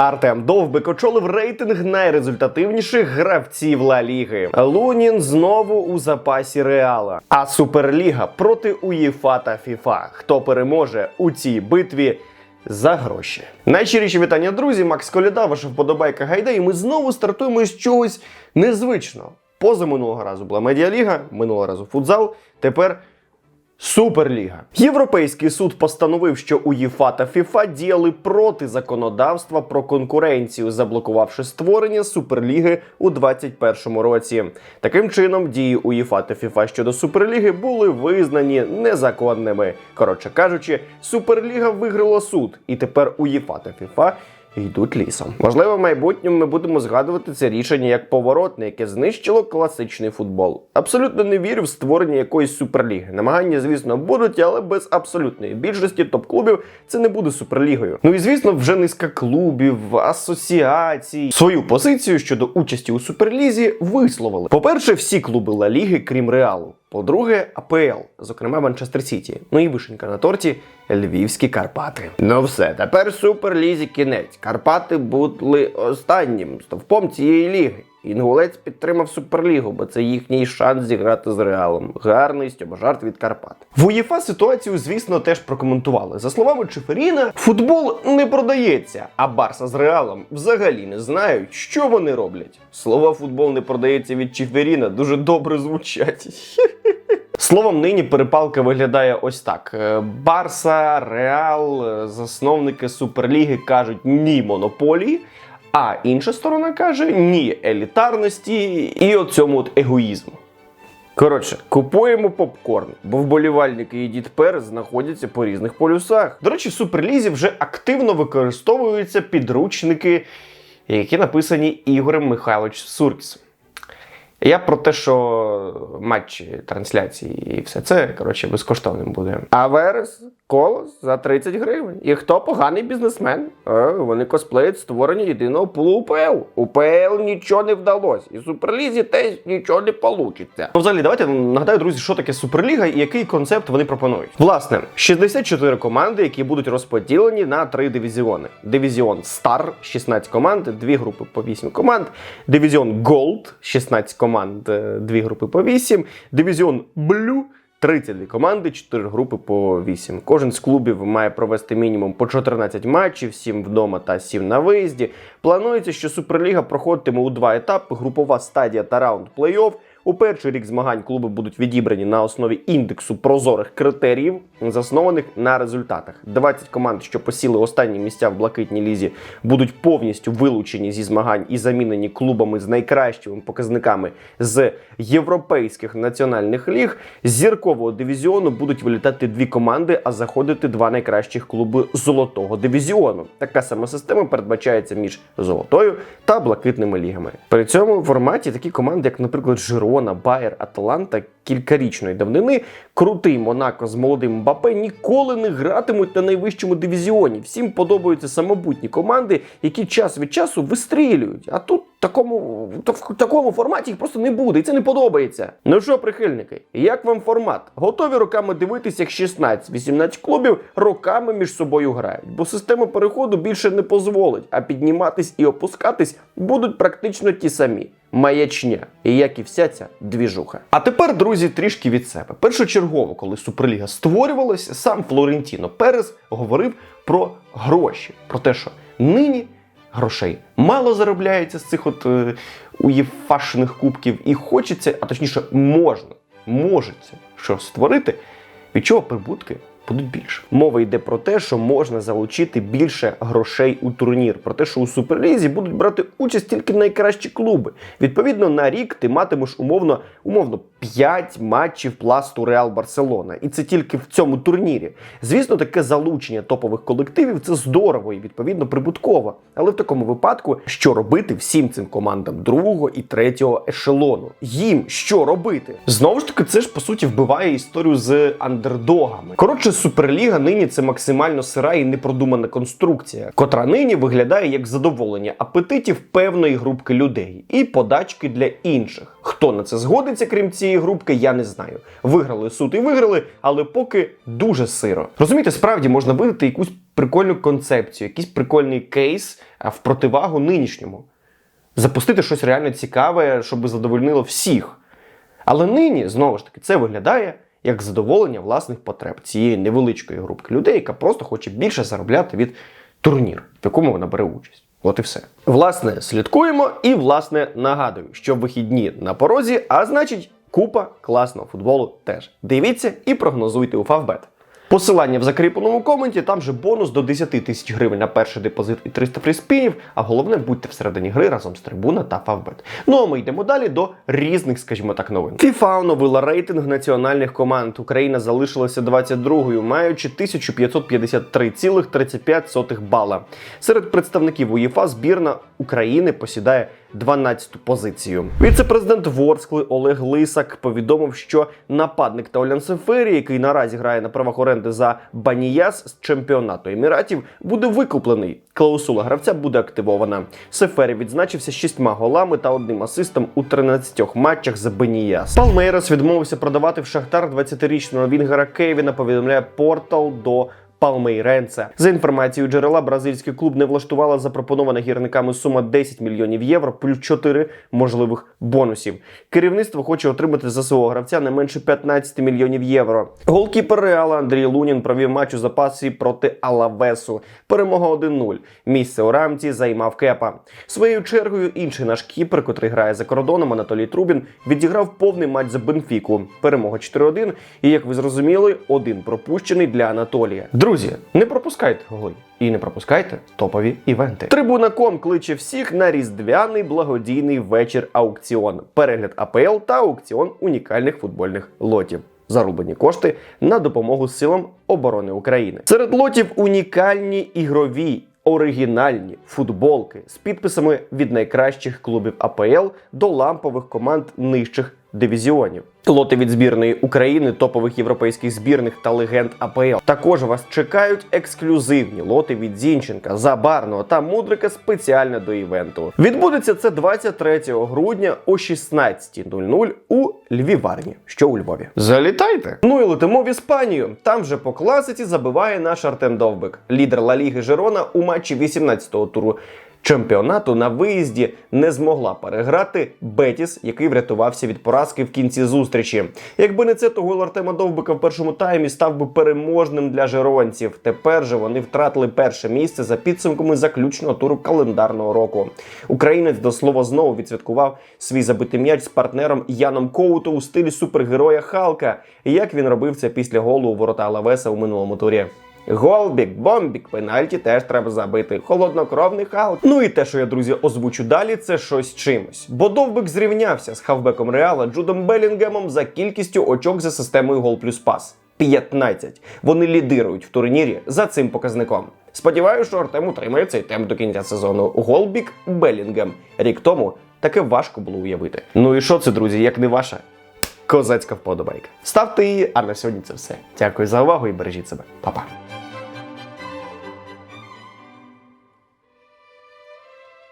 Артем Довбик очолив рейтинг найрезультативніших гравців Ла Ліги. Лунін знову у запасі Реала. А Суперліга проти УЄФА та ФІФА. Хто переможе у цій битві? За гроші. Найщиріші вітання, друзі. Макс Коляда, ваша вподобайка гайда, і ми знову стартуємо з чогось незвичного. Поза минулого разу була медіаліга, минулого разу футзал. Тепер Суперліга. Європейський суд постановив, що УЄФА та ФІФА діяли проти законодавства про конкуренцію, заблокувавши створення Суперліги у 2021 році. Таким чином, дії УЄФА та ФІФА щодо Суперліги були визнані незаконними. Коротше кажучи, Суперліга виграла суд, і тепер УЄФА та ФІФА йдуть лісом. Можливо, в майбутньому ми будемо згадувати це рішення як поворотне, яке знищило класичний футбол. Абсолютно не вірю в створення якоїсь суперліги. Намагання, звісно, будуть, але без абсолютної більшості топ-клубів це не буде суперлігою. Ну і звісно, вже низка клубів, асоціацій свою позицію щодо участі у суперлізі висловили. По-перше, всі клуби Ла Ліги, крім Реалу. По-друге, АПЛ, зокрема Манчестер Сіті. Ну і вишенька на торті Львівські Карпати. Ну все, тепер суперлізі кінець. Карпати були останнім стовпом цієї ліги. Інгулець підтримав суперлігу, бо це їхній шанс зіграти з реалом. Гарний стьобожарт від Карпат. В УЄФА ситуацію, звісно, теж прокоментували. За словами Чеферіна, футбол не продається, а Барса з реалом взагалі не знають, що вони роблять. Слова футбол не продається від Чеферіна дуже добре звучать. Словом, нині перепалка виглядає ось так: Е, Барса, Реал, е, засновники Суперліги кажуть ні монополії. А інша сторона каже ні елітарності і оцьому от егоїзму. Коротше, купуємо попкорн, бо вболівальники і дід Пер знаходяться по різних полюсах. До речі, в Суперлізі вже активно використовуються підручники, які написані Ігорем Михайловичем Суркісом. Я про те, що матчі, трансляції і все це, коротше, безкоштовним буде. А верес колос за 30 гривень. І хто поганий бізнесмен? Е, вони косплеють створення єдиного пулу УПЛ. УПЛ нічого не вдалося. І Суперлізі теж нічого не вийде. Ну, взагалі, давайте нагадаю, друзі, що таке Суперліга і який концепт вони пропонують. Власне, 64 команди, які будуть розподілені на три дивізіони: дивізіон Стар 16 команд, дві групи по 8 команд, дивізіон Gold 16 команд, е, дві групи по 8, дивізіон Blue 32 команди, 4 групи по 8. Кожен з клубів має провести мінімум по 14 матчів, 7 вдома та 7 на виїзді. Планується, що Суперліга проходитиме у два етапи: групова стадія та раунд плей-офф. У перший рік змагань клуби будуть відібрані на основі індексу прозорих критеріїв, заснованих на результатах. 20 команд, що посіли останні місця в блакитній лізі, будуть повністю вилучені зі змагань і замінені клубами з найкращими показниками з європейських національних ліг. З зіркового дивізіону будуть вилітати дві команди, а заходити два найкращих клуби золотого дивізіону. Така сама система передбачається між золотою та блакитними лігами. При цьому форматі такі команди, як, наприклад, Жирона, Байер, Аталанта, кількарічної давнини, крутий Монако з молодим Мбапе ніколи не гратимуть на найвищому дивізіоні. Всім подобаються самобутні команди, які час від часу вистрілюють. А тут такому, в такому форматі їх просто не буде, і це не подобається. Ну що, прихильники, як вам формат? Готові роками дивитися, як 16-18 клубів роками між собою грають, бо система переходу більше не дозволить, а підніматись і опускатись будуть практично ті самі. Маячня, і як і вся ця двіжуха. А тепер, друзі, трішки від себе. Першочергово, коли Суперліга створювалася, сам Флорентіно Перес говорив про гроші, про те, що нині грошей. Мало заробляється з цих от е, уєфашних кубків, і хочеться, а точніше, можна, можеться що створити, від чого прибутки будуть більше. Мова йде про те, що можна залучити більше грошей у турнір, про те, що у суперлізі будуть брати участь тільки найкращі клуби. Відповідно, на рік ти матимеш умовно умовно 5 матчів пласту Реал Барселона, і це тільки в цьому турнірі. Звісно, таке залучення топових колективів це здорово і відповідно прибутково. Але в такому випадку, що робити всім цим командам другого і третього ешелону? Їм що робити? Знову ж таки, це ж по суті вбиває історію з андердогами. Коротше, Суперліга нині це максимально сира і непродумана конструкція, котра нині виглядає як задоволення апетитів певної групки людей і подачки для інших. Хто на це згодиться, крім цієї групки, я не знаю. Виграли суд і виграли, але поки дуже сиро. Розумієте, справді можна видати якусь прикольну концепцію, якийсь прикольний кейс в противагу нинішньому. Запустити щось реально цікаве, щоб задовольнило всіх. Але нині, знову ж таки, це виглядає як задоволення власних потреб цієї невеличкої групки людей, яка просто хоче більше заробляти від турніру, в якому вона бере участь. От і все. Власне, слідкуємо і, власне, нагадую, що вихідні на порозі, а значить, купа класного футболу теж. Дивіться і прогнозуйте у Фавбет. Посилання в закріпленому коменті, там же бонус до 10 тисяч гривень на перший депозит і 300 фріспінів, а головне будьте всередині гри разом з трибуна та Фавбет. Ну а ми йдемо далі до різних, скажімо так, новин. FIFA оновила рейтинг національних команд. Україна залишилася 22-ю, маючи 1553,35 бала. Серед представників УЄФА збірна України посідає 12-ту позицію. Віце-президент Ворскли Олег Лисак повідомив, що нападник Таулян Сефері, який наразі грає на правах оренди за Баніяс з чемпіонату Еміратів, буде викуплений. Клаусула гравця буде активована. Сефері відзначився шістьма голами та одним асистом у 13 матчах за Баніяс. Палмейрас відмовився продавати в Шахтар 20-річного Вінгера Кевіна. Повідомляє портал до Палмейренце. За інформацією джерела, бразильський клуб не влаштувала запропонована гірниками сума 10 мільйонів євро плюс 4 можливих бонусів. Керівництво хоче отримати за свого гравця не менше 15 мільйонів євро. Голкіпер Реала Андрій Лунін провів матч у запасі проти Алавесу. Перемога 1-0. Місце у рамці займав Кепа. Своєю чергою інший наш кіпер, котрий грає за кордоном, Анатолій Трубін, відіграв повний матч за Бенфіку. Перемога 4-1. І як ви зрозуміли, один пропущений для Анатолія. Друзі, не пропускайте голи. І не пропускайте топові івенти. Трибуна.ком кличе всіх на різдвяний благодійний вечір аукціон, перегляд АПЛ та аукціон унікальних футбольних лотів. Зарублені кошти на допомогу силам оборони України. Серед лотів унікальні ігрові. Оригінальні футболки з підписами від найкращих клубів АПЛ до лампових команд нижчих дивізіонів. Лоти від збірної України, топових європейських збірних та легенд АПЛ. Також вас чекають ексклюзивні лоти від Зінченка, Забарного та Мудрика спеціально до івенту. Відбудеться це 23 грудня о 16.00 у Львіварні, що у Львові. Залітайте! Ну і летимо в Іспанію. Там же по класиці забиває наш Артем Довбик, лідер Ла Ліги Жерона у матчі 18-го туру. Чемпіонату на виїзді не змогла переграти Бетіс, який врятувався від поразки в кінці зустрічі. Якби не це, то гол Артема Довбика в першому таймі став би переможним для жеронців. Тепер же вони втратили перше місце за підсумками заключного туру календарного року. Українець до слова знову відсвяткував свій забитий м'яч з партнером Яном Коуто у стилі супергероя Халка. Як він робив це після голу у ворота Лавеса у минулому турі. Голбік, бомбік, пенальті теж треба забити. Холоднокровний Халк. Ну і те, що я, друзі, озвучу далі, це щось чимось. Бо Довбик зрівнявся з хавбеком Реала Джудом Белінгемом за кількістю очок за системою гол плюс пас. 15. Вони лідирують в турнірі за цим показником. Сподіваюся, що Артем утримає цей темп до кінця сезону. Голбік Белінгем. Рік тому таке важко було уявити. Ну і що це, друзі, як не ваша козацька вподобайка. Ставте її, а на сьогодні це все. Дякую за увагу і бережіть себе. Па-па.